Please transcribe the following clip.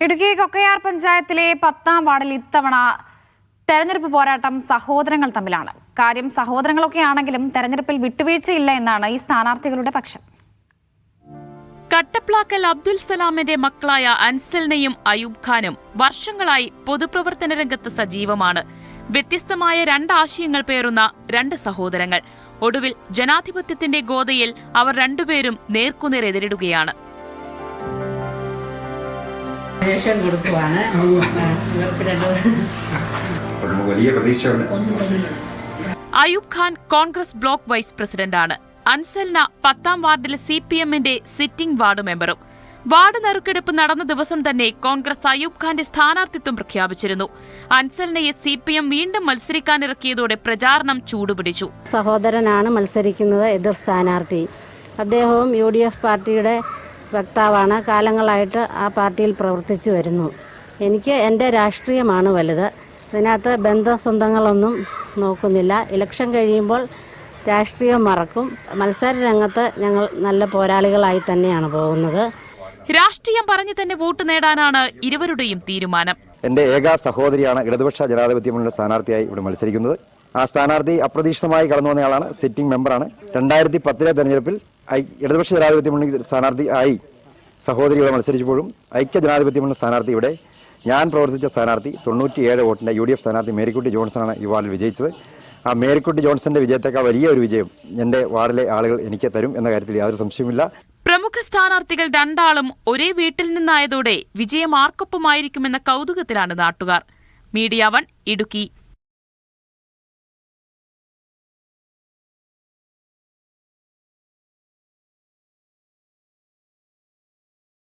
ഇടുക്കി കൊക്കയാർ പഞ്ചായത്തിലെ പത്താം വാർഡിൽ ഇത്തവണ തെരഞ്ഞെടുപ്പ് പോരാട്ടം സഹോദരങ്ങൾ തമ്മിലാണ്. കാര്യം സഹോദരങ്ങളൊക്കെ ആണെങ്കിലും തെരഞ്ഞെടുപ്പിൽ വിട്ടുവീഴ്ചയില്ല എന്നാണ് ഈ സ്ഥാനാർത്ഥികളുടെ പക്ഷം. കട്ടപ്ലാക്കൽ അബ്ദുൽ സലാമിന്റെ മക്കളായ അൻസലിനെയും അയൂബ് ഖാനും വർഷങ്ങളായി പൊതുപ്രവർത്തന രംഗത്ത് സജീവമാണ്. വ്യത്യസ്തമായ രണ്ട് ആശയങ്ങൾ പേറുന്ന രണ്ട് സഹോദരങ്ങൾ. ഒടുവിൽ ജനാധിപത്യത്തിന്റെ ഗോതയിൽ അവർ രണ്ടുപേരും നേർക്കുനേർ എതിരിടുകയാണ്. റേഷൻ കൊടുക്കുവാണ്. ആ, ഇവർക്ക് രണ്ട് വലിയ പ്രതീക്ഷയുണ്ട്. അയൂബ് ഖാൻ കോൺഗ്രസ് ബ്ലോക്ക് വൈസ് പ്രസിഡന്റാണ്. അൻസൽന പത്താം വാർഡിലെ സി പി എമ്മിന്റെ സിറ്റിംഗ് വാർഡ് മെമ്പറും. വാർഡ് നറുക്കെടുപ്പ് നടന്ന ദിവസം തന്നെ കോൺഗ്രസ് അയൂബ് ഖാന്റെ സ്ഥാനാർത്ഥിത്വം പ്രഖ്യാപിച്ചിരുന്നു. അൻസലിനെ സി പി എം വീണ്ടും മത്സരിക്കാനിറക്കിയതോടെ പ്രചാരണം ചൂടുപിടിച്ചു. സഹോദരനാണ് മത്സരിക്കുന്നത് എതിർ സ്ഥാനാർത്ഥി. അദ്ദേഹവും യു ഡി എഫ് പാർട്ടിയുടെ വക്താവാണ്. കാലങ്ങളായിട്ട് ആ പാർട്ടിയിൽ പ്രവർത്തിച്ചു വരുന്നു. എനിക്ക് എന്റെ രാഷ്ട്രീയമാണ് വലുത്. ഇതിനകത്ത് ബന്ധസ്വന്തങ്ങളൊന്നും നോക്കുന്നില്ല. ഇലക്ഷൻ കഴിയുമ്പോൾ രാഷ്ട്രീയം മറക്കും. മത്സര രംഗത്ത് ഞങ്ങൾ നല്ല പോരാളികളായി തന്നെയാണ് പോകുന്നത്. രാഷ്ട്രീയം പറഞ്ഞു തന്നെ വോട്ട് നേടാനാണ് ഇരുവരുടെയും തീരുമാനം. എന്റെ ഏക സഹോദരിയാണ് ഇടതുപക്ഷ ജനാധിപത്യ മുന്നണി സ്ഥാനാർത്ഥിയായി ഇവിടെ മത്സരിക്കുന്നത്. ആ സ്ഥാനാർത്ഥി അപ്രതീക്ഷിതമായി കടന്നു വന്നയാളാണ് സിറ്റിംഗ് മെമ്പറാണ് രണ്ടായിരത്തി പത്തിലെ തെരഞ്ഞെടുപ്പിൽ ഇടതുപക്ഷ ജനാധിപത്യ മുന്നണി സ്ഥാനാർത്ഥി ആയി സഹോദരികളെ മത്സരിച്ചപ്പോഴും ഐക്യ ജനാധിപത്യ മുന്നണി സ്ഥാനാർത്ഥി ഇവിടെ ഞാൻ പ്രവർത്തിച്ച സ്ഥാനാർത്ഥി തൊണ്ണൂറ്റിയേഴ് വോട്ടിന്റെ യു ഡി എഫ് സ്ഥാനാർത്ഥി മേരിക്കുട്ടി ജോൺസണാണ് ഈ വാർഡിൽ വിജയിച്ചത്. ആ മേരിക്കുട്ടി ജോൺസന്റെ വിജയത്തേക്കാൾ വലിയ ഒരു വിജയം എന്റെ വാർഡിലെ ആളുകൾ എനിക്ക് തരും എന്ന കാര്യത്തിൽ യാതൊരു സംശയമില്ല പ്രമുഖ സ്ഥാനാർത്ഥികൾ രണ്ടാളും ഒരേ വീട്ടിൽ നിന്നായതോടെ വിജയം ആർക്കൊപ്പമായിരിക്കുമെന്ന കൗതുകത്തിലാണ് നാട്ടുകാർ. Media one Idukki